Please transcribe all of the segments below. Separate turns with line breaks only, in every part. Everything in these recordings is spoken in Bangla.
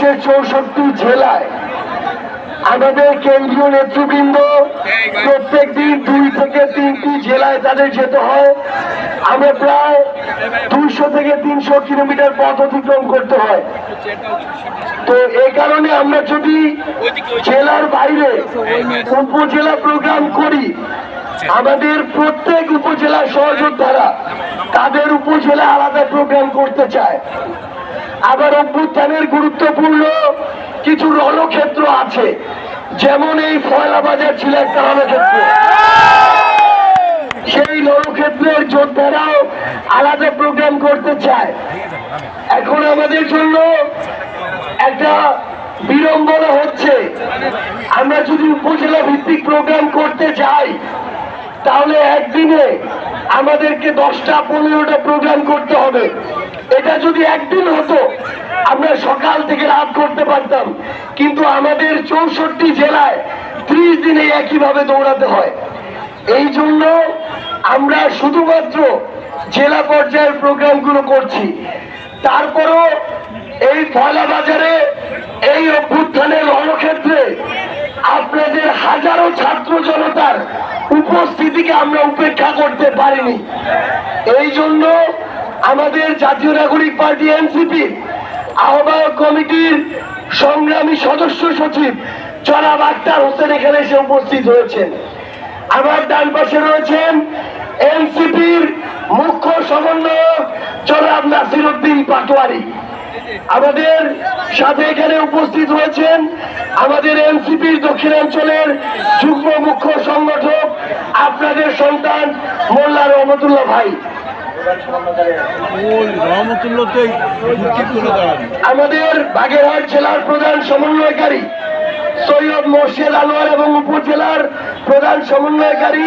বাংলাদেশের চৌষট্টি জেলায় আমাদের কেন্দ্রীয় নেতৃবৃন্দ প্রত্যেক দিন দুই থেকে তিনটি জেলায় তাদের যেতে হয়। আমরা প্রায় দুইশো থেকে তিনশো কিলোমিটার পথ অতিক্রম করতে হয়। তো এই কারণে আমরা যদি জেলার বাইরে উপজেলা প্রোগ্রাম করি, আমাদের প্রত্যেক উপজেলার সহযোদ্ধারা তাদের উপজেলা আলাদা প্রোগ্রাম করতে চায়। আবার অভ্যুত্থানের গুরুত্বপূর্ণ কিছু রণক্ষেত্র আছে। যেমন এই ফয়লা বাজার ছিল একটা রণক্ষেত্র সেই রণক্ষেত্রের যোদ্ধারাও আলাদা প্রোগ্রাম করতে চায়। এখন আমাদের জন্য একটা বিড়ম্বনা হচ্ছে। আমরা যদি উপজেলা ভিত্তিক প্রোগ্রাম করতে যাই তাহলে একদিনে আমাদেরকে দশটা, পনেরোটা প্রোগ্রাম করতে হবে। এটা যদি একদিন হতো, আমরা সকাল থেকে রাত করতে পারতাম। কিন্তু আমাদের চৌষট্টি জেলায় ত্রিশ দিনে একইভাবে দৌড়াতে হয়। এই জন্য আমরা শুধুমাত্র জেলা পর্যায়ের প্রোগ্রামগুলো করছি। তারপরও এই ফয়লা বাজারে এই অভ্যুত্থানের রণক্ষেত্রে আপনাদের হাজারো ছাত্র জনতার উপস্থিতিকে আমরা উপেক্ষা করতে পারিনি। এই জন্য আমাদের জাতীয় নাগরিক পার্টি এনসিপি, আহ্বায়ক কমিটির সংগ্রামী সদস্য সচিব জনাব আক্তার হোসেন এখানে এসে উপস্থিত হয়েছেন। আমার ডান পাশে রয়েছেন এনসিপির মুখ্য সমন্বয়ক জনাব নাসির উদ্দিন পাটোয়ারি। আমাদের সাথে এখানে উপস্থিত হয়েছেন আমাদের এনসিপির দক্ষিণাঞ্চলের যুগ্ম মুখ্য সংগঠক, আপনাদের সন্তান মোল্লা রহমতুল্লাহ ভাই। আমাদের বাগেরহাট জেলার প্রধান সমন্বয়কারী সৈয়দ মোর্শেদ আনোয়ার এবং উপজেলার প্রধান সমন্বয়কারী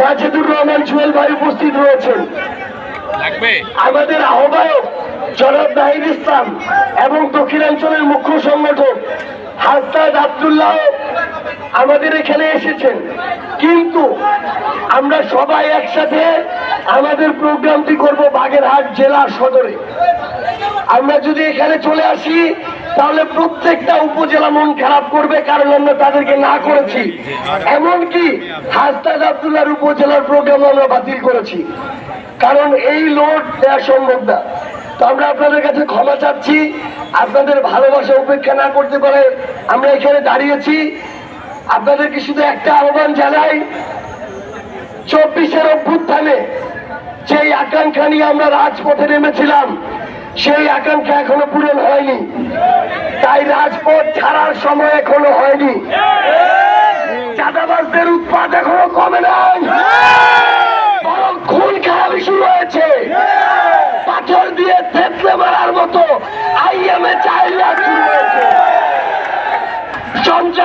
মাজেদুর রহমান জুয়েল ভাই উপস্থিত রয়েছেন। আমাদের আহ্বায়ক জনাব নাহিদ ইসলাম এবং দক্ষিণাঞ্চলের মুখ্য সংগঠক হাসনাদ আবদুল্লাহ আমাদের এখানে এসেছেন। কিন্তু আমরা সবাই একসাথে আমাদের প্রোগ্রামটি করব বাগেরহাট জেলা সদরে। আমরা যদি এখানে চলে আসি, তাহলে প্রত্যেকটা উপজেলা মন খারাপ করবে, কারণ আমরা তাদেরকে না করেছি। এমনকি হাসনাদ আবদুল্লাহর উপজেলার প্রোগ্রাম আমরা বাতিল করেছি। কারণ এই লোড দেওয়া সম্ভব না। তো আমরা আপনাদের কাছে ক্ষমা চাচ্ছি। আপনাদের ভালোবাসা উপেক্ষা না করতে পারে আমরা এখানে দাঁড়িয়েছি। আপনাদেরকে শুধু একটা আহ্বান জানাই, চব্বিশের অভ্যুত্থানে যেই আকাঙ্ক্ষা নিয়ে আমরা রাজপথে নেমেছিলাম, সেই আকাঙ্ক্ষা এখনও পূরণ হয়নি। তাই রাজপথ ছাড়ার সময় এখনও হয়নি। চাঁদাবাজদের উৎপাদ এখনও কমে নাই।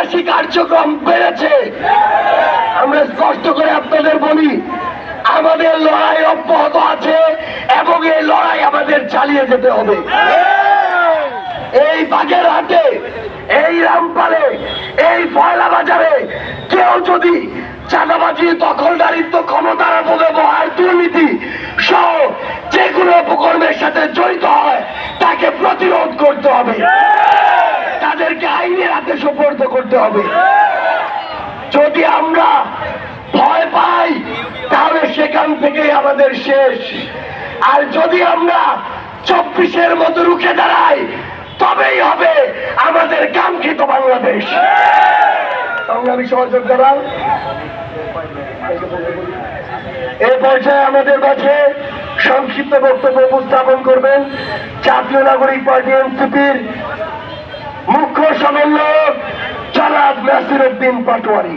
সন্ত্রাসী কার্যক্রম বেড়েছে। আমরা স্পষ্ট করে আপনাদের বলি, আমাদের লড়াই অব্যাহত আছে এবং এই লড়াই আমাদের চালিয়ে যেতে হবে। এই বাগের হাটে এই রামপালে, এই ফয়লা বাজারে কেউ যদি চাঁদাবাজি, দখলদারিত্ব, ক্ষমতার অপব্যবহার, দুর্নীতি সহ যে কোনো উপকর্মের সাথে জড়িত হয়, তাকে প্রতিরোধ করতে হবে। হাতে সুপর্দ করতে হবে। যদি আমরা ভয় পাই, তাহলে সেখান থেকেই আমাদের শেষ। আর যদি আমরা চব্বিশের মতো রুখে দাঁড়াই, তবেই হবে আমাদের কাঙ্ক্ষিত বাংলাদেশ। সংগ্রামী সহযোগ দাঁড়ান এই পর্যায়ে আমাদের কাছে সংক্ষিপ্ত বক্তব্য উপস্থাপন করবেন জাতীয় নাগরিক পার্টি এনসিপির মুখ্য সমন্বয়ক জনাব নাসির উদ্দিন পাটোয়ারি